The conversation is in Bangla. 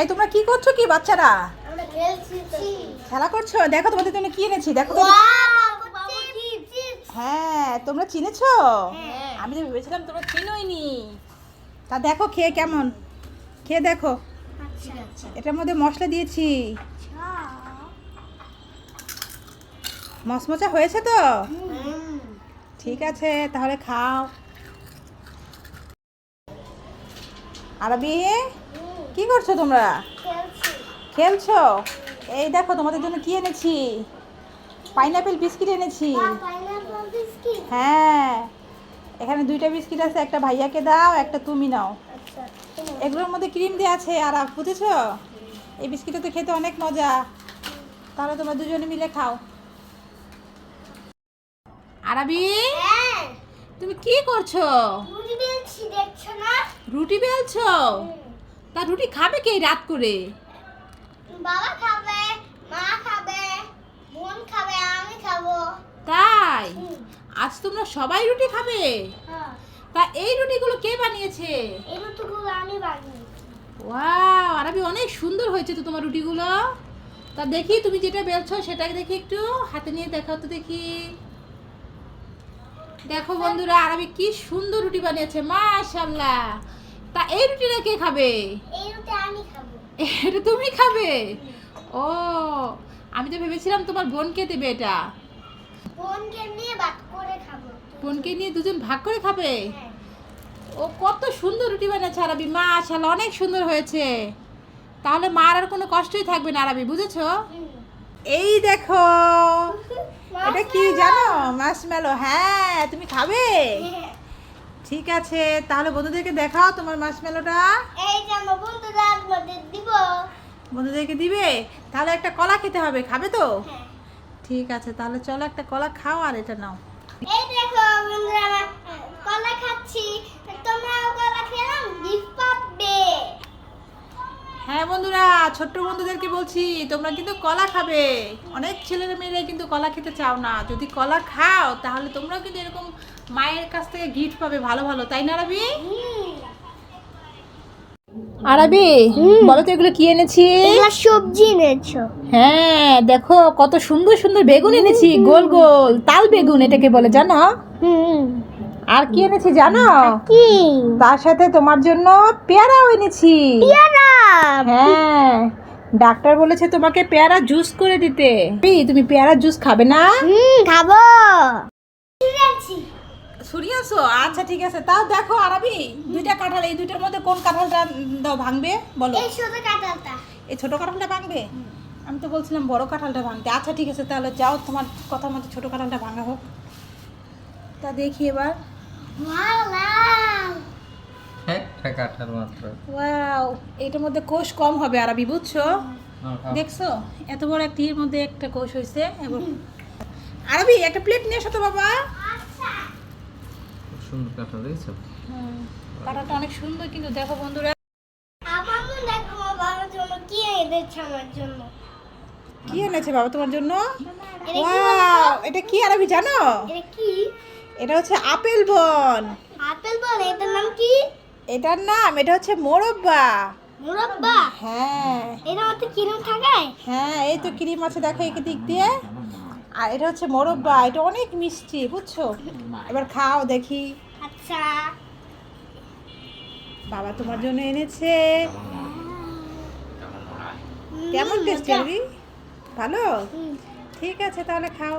এই তোমরা কি করছ কি বাচ্চারা? খেলা করছ? দেখো তোমাদের জন্য কি এনেছি দেখো তো। হ্যাঁ তোমরা চিনেছো? হ্যাঁ। আমি তো ভেবেছিলাম তোমরা চিনোইনি। তা দেখো খেয়ে কেমন। খেয়ে দেখো। এটার মধ্যে মশলা দিয়েছি। মচমচা হয়েছে তো? ঠিক আছে তাহলে খাও। আরবি? কি করছ তোমরা? খেলছো। এই দেখো তোমাদের জন্য কি এনেছি? পাইনাপেল বিস্কিট এনেছি। হ্যাঁ। এখানে দুইটা বিস্কিট আছে একটা ভাইয়াকে দাও একটা তুমি নাও। এগুলোর মধ্যে ক্রিম দেওয়া আছে আর বুঝেছ? এই বিস্কিটটা তো খেতে অনেক মজা। তাহলে তোমরা দুজনে মিলে খাও। আরবি? তুমি কি করছ? রুটি বেলছো তা রুটি খাবে কে রাত করে? বাবা খাবে মা খাবে বোন খাবে আমি খাব। তাই? আজ তোমরা সবাই রুটি খাবে? হ্যাঁ। তা এই রুটিগুলো কে বানিয়েছে? এই রুটিগুলো আমি বানিয়েছি। ওয়াও আরবি অনেক সুন্দর হয়েছে তো তোমার রুটিগুলো। তা দেখি তুমি যেটা বেলছো সেটাকে দেখি একটু হাতে নিয়ে দেখাও তো দেখি। দেখো বন্ধুরা আরবি কি সুন্দর রুটি বানিয়েছে মাশাল্লাহ তা এই রুটিটা কে খাবে? এই রুটি আমি খাব। এটা তুমি খাবে? ও আমি তো ভেবেছিলাম তোমার বোনকে দেবে এটা। বোনকে নিয়ে ভাত করে খাব। বোনকে নিয়ে দুজন ভাগ করে খাবে? হ্যাঁ। ও কত সুন্দর রুটি বানিয়েছে আরবি মাশাল্লাহ অনেক সুন্দর হয়েছে। তাহলে মার আর কোনো কষ্টই থাকবে না আরবি বুঝেছ? এই দেখো এটা কি জানো? মাসমেলো হ্যাঁ তুমি খাবে? ঠিক আছে তাহলে বন্ধুদেরকে দেখাও তোমার মাসমেলোটা এই যে আমার বন্ধুরা মধ্যে দিব। বন্ধুদেরকে দিবে? তাহলে একটা কলা খেতে হবে খাবে তো? হ্যাঁ। ঠিক আছে তাহলে চলো একটা কলা খাও আর এটা নাও। এই দেখো বন্ধুরা আমার কলা খাচ্ছি তোমরাও কলা খেলাম গিফট পাবে হ্যাঁ বন্ধুরা ছোট্ট বন্ধুদেরকে বলছি তোমরা কিন্তু কলা খাবে। অনেক ছেলেরা মেয়েরা কিন্তু কলা খেতে চাও না। যদি কলা খাও তাহলে তোমরাও কিন্তু এরকম মায়ের কাছ থেকে গিফট পাবে ভালো ভালো। তাই না রাবি? আরবি বলো তো এগুলো কি এনেছি? সবজি এনেছো। হ্যাঁ দেখো কত সুন্দর সুন্দর বেগুন এনেছি। গোল গোল তাল বেগুন এটাকে বলে জানো? হুম। আর কি এনেছি জানো? কি? তার সাথে তোমার জন্য পেয়ারাও এনেছি। পেয়ারা? হ্যাঁ। ডাক্তার বলেছে তোমাকে পেয়ারা জুস করে দিতে। তুমি পেয়ারা জুস খাবে না? হুম খাব। সরিয়াছো আচ্ছা ঠিক আছে। তাও দেখো আরবি দুইটা কাঁঠাল এই দুইটার মধ্যে কোন কাঁঠালটা দাও ভাঙবে? বলো। এই শুধু কাঁঠালটা। এই ছোট কাঁঠালটা ভাঙবে? আমি তো বলছিলাম বড় কাঁঠালটা ভাঙতে। আচ্ছা ঠিক আছে তাহলে যাও তোমার কথা মতো ছোট কাঁঠালটা ভাঙা হোক। তা দেখি এবার। একটা কাঠার মাত্র। ওয়াও এটার মধ্যে কোষ কম হবে আরবি বুঝছ? দেখছ? এত বড় একটির মধ্যে একটা কোষ হয়েছে এবং আরবি একটা প্লেট নিয়ে এসো তো বাবা। খুব সুন্দর কাঠা দেখছ? কাঁঠালটা অনেক সুন্দর কিন্তু দেখো বন্ধুরা। আমার দেখো বাবার জন্য কি এনেছে আমার জন্য। কি এনেছে বাবা তোমার জন্য? এটা কি ওয়াও এটা কি আরবি জানো? এটা কি এটা হচ্ছে আপেল বন। আপেল বন এটার নাম কি? এটার নাম এটা হচ্ছে মোরব্বা। মুরব্বা? হ্যাঁ। এটা মধ্যে কিরম থাকে হ্যাঁ এই তো ক্রিম আছে দেখো এই দিক দিয়ে। আর এটা হচ্ছে মোরব্বা এটা অনেক মিষ্টি বুঝছ? এবার খাও দেখি। আচ্ছা। বাবা তোমার জন্য এনেছে। কেমন টেস্ট আরবি ভালো? ঠিক আছে তাহলে খাও।